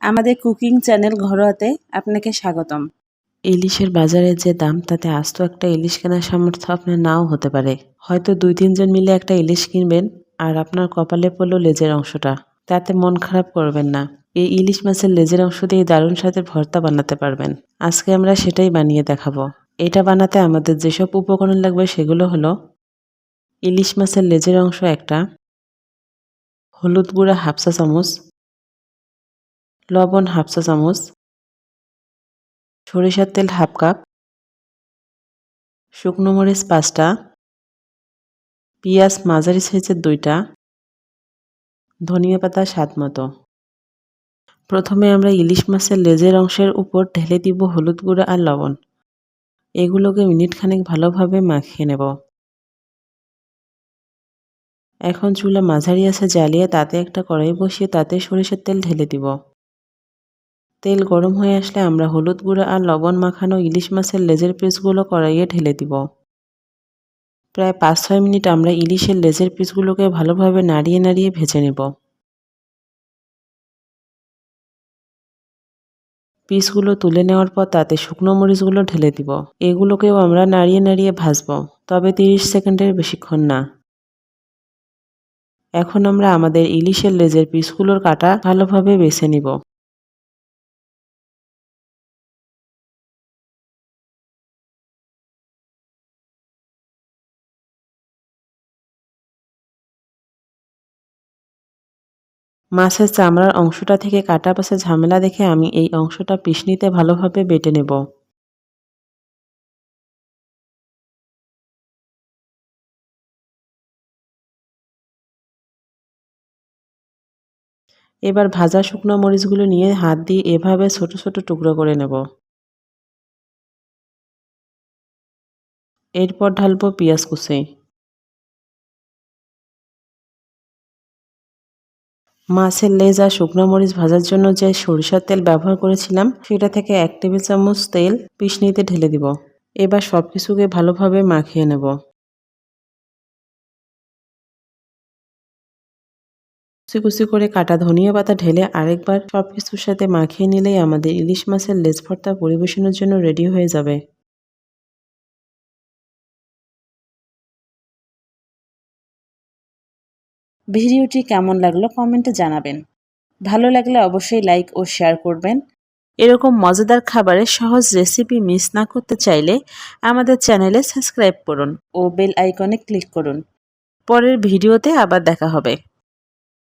আমাদের cooking channel ঘরোয়াতে আপনাকে স্বাগতম। ইলিশের বাজারে যে দাম, তাতে আস্ত একটা ইলিশ কেনার সামর্থ্য আপনার নাও হতে পারে। হয়তো দুই তিনজন মিলে একটা ইলিশ কিনবেন আর আপনার কপালে পড়ল লেজের অংশটা। তাতে মন খারাপ করবেন না। এই ইলিশ মাছের লেজের অংশ দিয়ে দারুণ স্বাদের ভর্তা বানাতে পারবেন। আজকে আমরা সেটাই বানিয়ে দেখাবো। এটা বানাতে আমাদের যেসব উপকরণ লাগবে সেগুলো হলো ইলিশ মাছের লেজের অংশ একটা, হলুদ গুঁড়া হাফসা চামচ লবণ হাফসা চামচ, সরিষার তেল হাফ কাপ, শুকনো মরিচ পাঁচটা, পেঁয়াজ মাঝারি সাইজের দুইটা, ধনিয়া পাতা স্বাদ মতো। প্রথমে আমরা ইলিশ মাছের লেজের অংশের উপর ঢেলে দিব হলুদ গুঁড়া আর লবণ। এগুলোকে মিনিট খানেক ভালোভাবে মাখিয়ে নেব। এখন চুলা মাঝারি আছে জ্বালিয়ে তাতে একটা কড়াই বসিয়ে তাতে সরিষার তেল ঢেলে দিব। তেল গরম হয়ে আসলে আমরা হলুদ গুঁড়া আর লবণ মাখানো ইলিশ মাছের লেজের পিসগুলো কড়াইয়ে ঢেলে দিব। প্রায় পাঁচ ছয় মিনিট আমরা ইলিশের লেজের পিসগুলোকে ভালোভাবে নাড়িয়ে নাড়িয়ে ভেজে নেব। পিসগুলো তুলে নেওয়ার পর তাতে শুকনো মরিচগুলো ঢেলে দিব। এগুলোকেও আমরা নাড়িয়ে নাড়িয়ে ভাজবো, তবে তিরিশ সেকেন্ডের বেশিক্ষণ না। এখন আমরা আমাদের ইলিশের লেজের পিসগুলোর কাটা ভালোভাবে বেছে নিব। মাছের চামড়ার অংশটা থেকে কাটা পাশে ঝামেলা দেখে আমি এই অংশটা পিসনিতে ভালোভাবে বেটে নেব। এবার ভাজা শুকনো মরিচগুলো নিয়ে হাত দিয়ে এভাবে ছোট ছোট টুকরো করে নেব। এরপর ঢালবো পেঁয়াজ কুচি। মাছের লেজ আর শুকনো মরিচ ভাজার জন্য যে সরিষার তেল ব্যবহার করেছিলাম, সেটা থেকে এক টেবিল চামচ তেল পিসনিতে ঢেলে দিব। এবার সব কিছুকে ভালোভাবে মাখিয়ে নেব। কুচি কুচি করে কাটা ধনিয়া পাতা ঢেলে আরেকবার সব কিছুর সাথে মাখিয়ে নিলেই আমাদের ইলিশ মাছের লেজ ভর্তা পরিবেশনের জন্য রেডি হয়ে যাবে। ভিডিওটি কেমন লাগল কমেন্টে জানাবেন। ভালো লাগলে অবশ্যই লাইক ও শেয়ার করবেন। এরকম মজাদার খাবারে সহজ রেসিপি মিস না করতে চাইলে আমাদের চ্যানেলে সাবস্ক্রাইব করুন ও বেল আইকনে ক্লিক করুন। পরের ভিডিওতে আবার দেখা হবে।